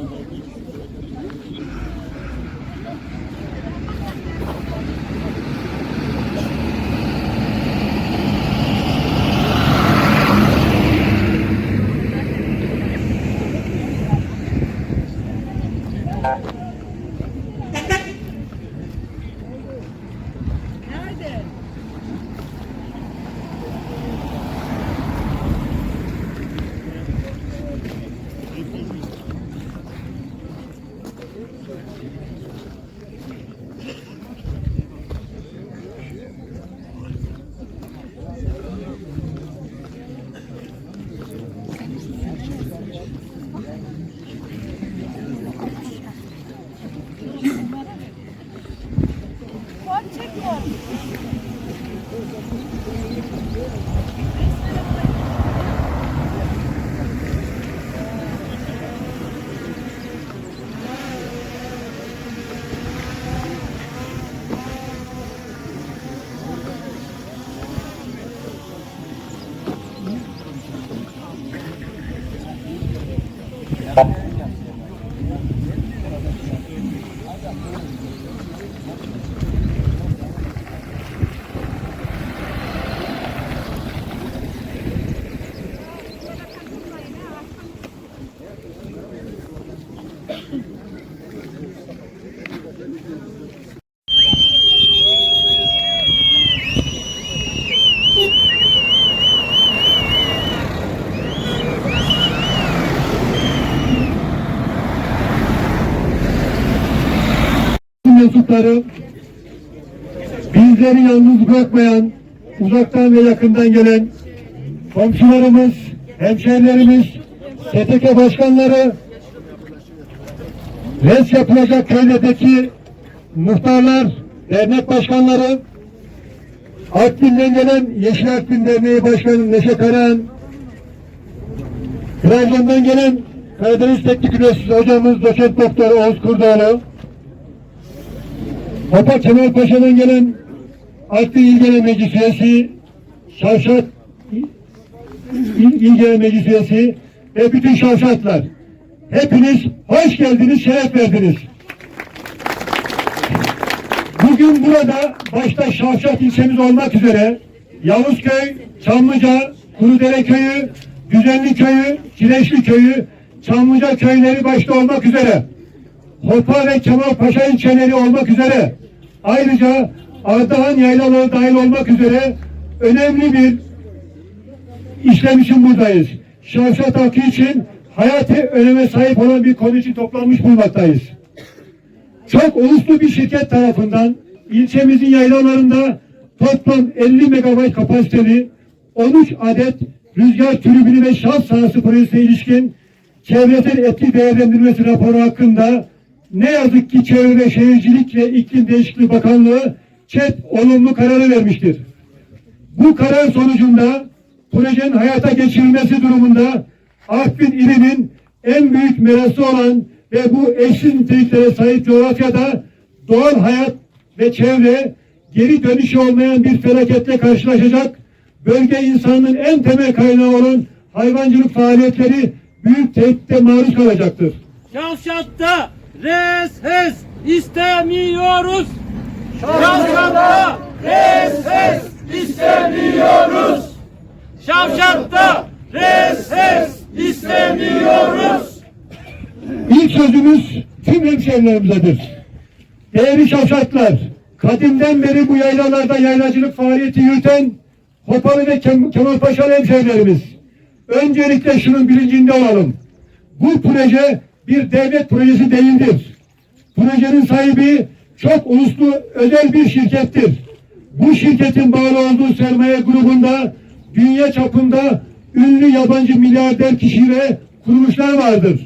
around maybe. Mensupları bizleri yalnız bırakmayan uzaktan ve yakından gelen komşularımız, hemşehrilerimiz, STK başkanları, res yapılacak köydeki muhtarlar, dernek başkanları, Artvin'den gelen Yeşil Artvin Derneği Başkanı Neşe Karahan, Trabzon'dan gelen Karadeniz Teknik Üniversitesi hocamız doçent doktor Oğuz Kurdoğlu, Hopa Kemal Paşa'dan gelen Artvin İl Genel Meclis Üyesi, Şavşat İl, İl Genel Meclis Üyesi ve bütün şavşatlar. Hepiniz hoş geldiniz, şeref verdiniz. Bugün burada başta Şavşat ilçemiz olmak üzere Yavuzköy, Çamlıca, Kurudere Köyü, Düzenli Köyü, Kireçli Köyü, Çamlıca köyleri başta olmak üzere Hopa ve Kemal Paşa ilçeleri olmak üzere ayrıca Ardahan yaylaları dahil olmak üzere önemli bir işlem için buradayız. Şavşat halkı için hayati öneme sahip olan bir konu için toplanmış bulunmaktayız. Çok uluslu bir şirket tarafından ilçemizin yaylalarında toplam 50 megabayt kapasiteli 13 adet rüzgar türbini ve şans sahası projesine ilişkin çevresel etki değerlendirmesi raporu hakkında ne yazık ki Çevre Şehircilik ve İklim Değişikliği Bakanlığı ÇED olumlu kararı vermiştir. Bu karar sonucunda projenin hayata geçirilmesi durumunda Artvin ilinin en büyük merası olan ve bu eşsiz niteliklere sahip coğrafyada doğal hayat ve çevre geri dönüşü olmayan bir felaketle karşılaşacak. Bölge insanının en temel kaynağı olan hayvancılık faaliyetleri büyük tehditte maruz kalacaktır. Şavşat'ta res hes istemiyoruz. Şavşat'ta res hes istemiyoruz. Şavşat'ta res hes istemiyoruz. İlk sözümüz tüm hemşehrilerimizedir. Değerli şavşatlar, kadimden beri bu yaylalarda yaylacılık faaliyeti yürüten Hopalı ve Kem Kemalpaşalı hemşehrilerimiz. Öncelikle şunun bilincinde olalım. Bu proje bir devlet projesi değildir. Projenin sahibi çok uluslu özel bir şirkettir. Bu şirketin bağlı olduğu sermaye grubunda dünya çapında ünlü yabancı milyarder kişi ve kuruluşlar vardır.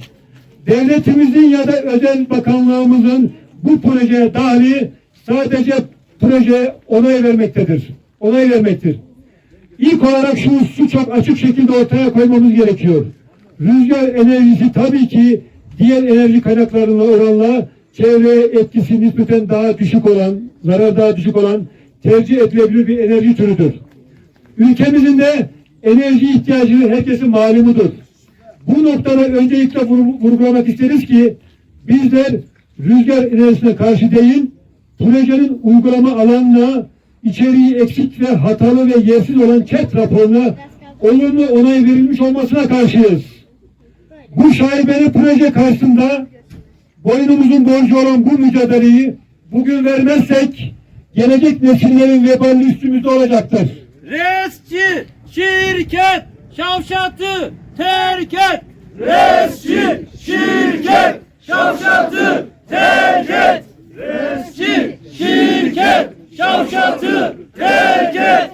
Devletimizin ya da özel bakanlığımızın bu projeye dahili sadece proje onay vermektedir. Onay vermektir. İlk olarak şu hususu çok açık şekilde ortaya koymamız gerekiyor. Rüzgar enerjisi tabii ki diğer enerji kaynaklarına oranla çevreye etkisi nispeten daha düşük olan, zarar daha düşük olan tercih edilebilir bir enerji türüdür. Ülkemizin de enerji ihtiyacı herkesin malumudur. Bu noktada öncelikle vur- vurgulamak isteriz ki bizler rüzgar enerjisine karşı değil, projenin uygulama alanına içeriği eksik ve hatalı ve yersiz olan KET raporuna olumlu onay verilmiş olmasına karşıyız. Bu şaibeli proje karşısında boynumuzun borcu olan bu mücadeleyi bugün vermezsek gelecek nesillerin vebali üstümüzde olacaktır. Resçi şirket şavşatı terk et. Resçi şirket şavşatı terk et. Resçi şirket şavşatı terk et.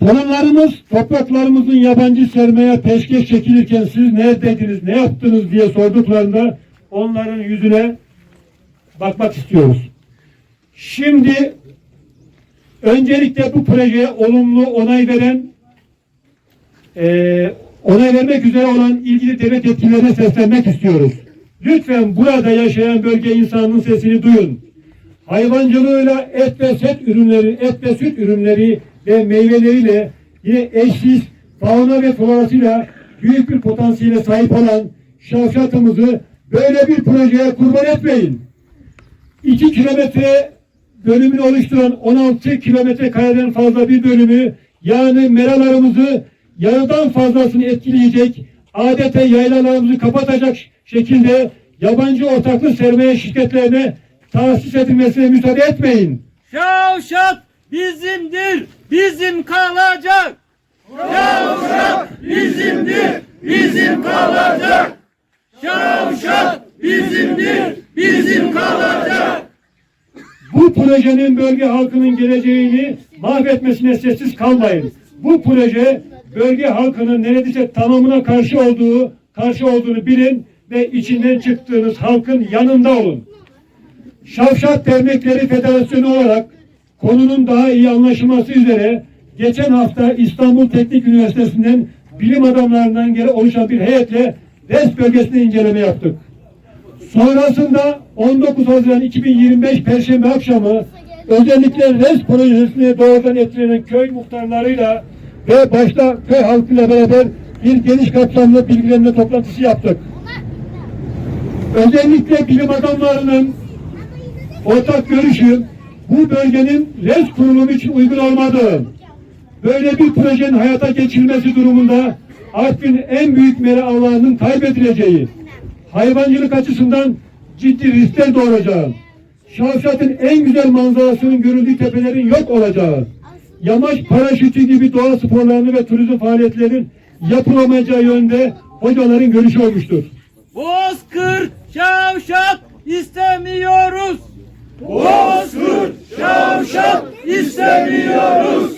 Torunlarımız topraklarımızın yabancı sermaye peşkeş çekilirken siz neredeydiniz, ne yaptınız diye sorduklarında onların yüzüne bakmak istiyoruz. Şimdi öncelikle bu projeye olumlu onay veren eee onay vermek üzere olan ilgili devlet yetkililerine seslenmek istiyoruz. Lütfen burada yaşayan bölge insanının sesini duyun. Hayvancılığıyla et ve süt ürünleri, et ve süt ürünleri ve meyveleriyle yine eşsiz fauna ve florasıyla büyük bir potansiyele sahip olan şavşatımızı böyle bir projeye kurban etmeyin. 2 kilometre bölümünü oluşturan 16 kilometre kareden fazla bir bölümü yani meralarımızı yarıdan fazlasını etkileyecek adeta yaylalarımızı kapatacak şekilde yabancı ortaklık sermaye şirketlerine tahsis edilmesine müsaade etmeyin. Şavşat bizimdir, bizim kalacak. Şavşat bizimdir, bizim kalacak. Şavşat bizimdir, bizim kalacak. Bu projenin bölge halkının geleceğini mahvetmesine sessiz kalmayın. Bu proje bölge halkının neredeyse tamamına karşı olduğu, karşı olduğunu bilin ve içinden çıktığınız halkın yanında olun. Şavşat Dernekleri Federasyonu olarak konunun daha iyi anlaşılması üzere geçen hafta İstanbul Teknik Üniversitesi'nden bilim adamlarından geri oluşan bir heyetle RES bölgesinde inceleme yaptık. Sonrasında 19 Haziran 2025 Perşembe akşamı özellikle RES projesine doğrudan etkilenen köy muhtarlarıyla ve başta köy halkıyla beraber bir geniş kapsamlı bilgilenme toplantısı yaptık. Özellikle bilim adamlarının ortak görüşü bu bölgenin RES kurulumu için uygun olmadığı, böyle bir projenin hayata geçirilmesi durumunda Artvin en büyük mera alanının kaybedileceği, hayvancılık açısından ciddi riskler doğuracağı, Şavşat'ın en güzel manzarasının görüldüğü tepelerin yok olacağı, yamaç paraşütü gibi doğa sporlarını ve turizm faaliyetlerin yapılamayacağı yönde hocaların görüşü olmuştur. Bozkır şavşat istemiyoruz. Bozkır istemiyoruz.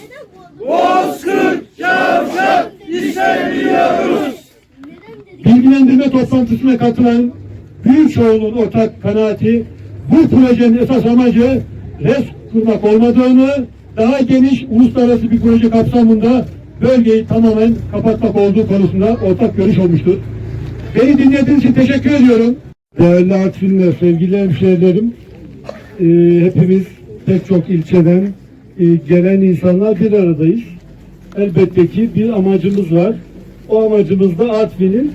Bozkır şavşat istemiyoruz. bilgilendirme toplantısına katılan büyük çoğunluğun ortak kanaati bu projenin esas amacı res kurmak olmadığını daha geniş uluslararası bir proje kapsamında bölgeyi tamamen kapatmak olduğu konusunda ortak görüş olmuştur. Beni dinlediğiniz için teşekkür ediyorum. Değerli Artvinler, sevgili hemşehrilerim, e, hepimiz pek çok ilçeden e, gelen insanlar bir aradayız. Elbette ki bir amacımız var. O amacımız da Artvin'in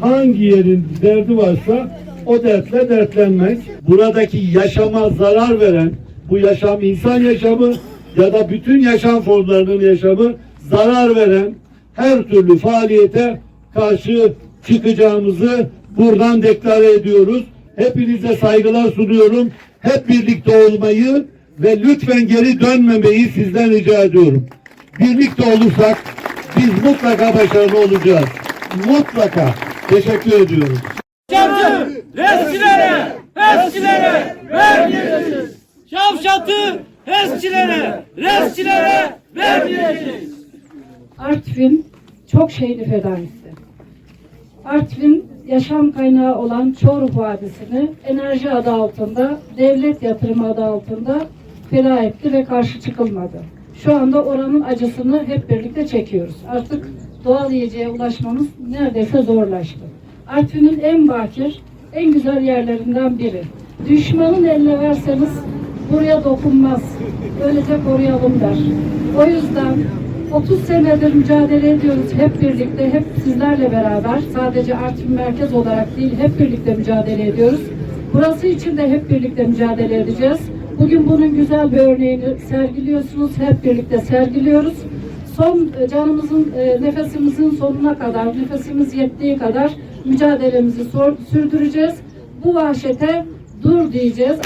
hangi yerin derdi varsa o dertle dertlenmek. Buradaki yaşama zarar veren, bu yaşam insan yaşamı ya da bütün yaşam formlarının yaşamı zarar veren her türlü faaliyete karşı çıkacağımızı buradan deklare ediyoruz. Hepinize saygılar sunuyorum. Hep birlikte olmayı ve lütfen geri dönmemeyi sizden rica ediyorum. Birlikte olursak biz mutlaka başarılı olacağız. Mutlaka. Teşekkür ediyorum. Şavşatı resçilere, resçilere vermeyeceğiz. Şavşatı resçilere, resçilere vermeyeceğiz. Artvin çok şeyini feda etti. Artvin yaşam kaynağı olan Çoruh Vadisi'ni enerji adı altında, devlet yatırımı adı altında feda etti ve karşı çıkılmadı. Şu anda oranın acısını hep birlikte çekiyoruz. Artık doğal yiyeceğe ulaşmamız neredeyse zorlaştı. Artvin'in en bakir, en güzel yerlerinden biri. Düşmanın eline verseniz buraya dokunmaz. Böylece koruyalım der. O yüzden 30 senedir mücadele ediyoruz hep birlikte, hep sizlerle beraber. Sadece Artvin merkez olarak değil, hep birlikte mücadele ediyoruz. Burası için de hep birlikte mücadele edeceğiz. Bugün bunun güzel bir örneğini sergiliyorsunuz, hep birlikte sergiliyoruz. Son e, canımızın, e, nefesimizin sonuna kadar, nefesimiz yettiği kadar mücadelemizi sürdüreceğiz. Bu vahşete dur diyeceğiz.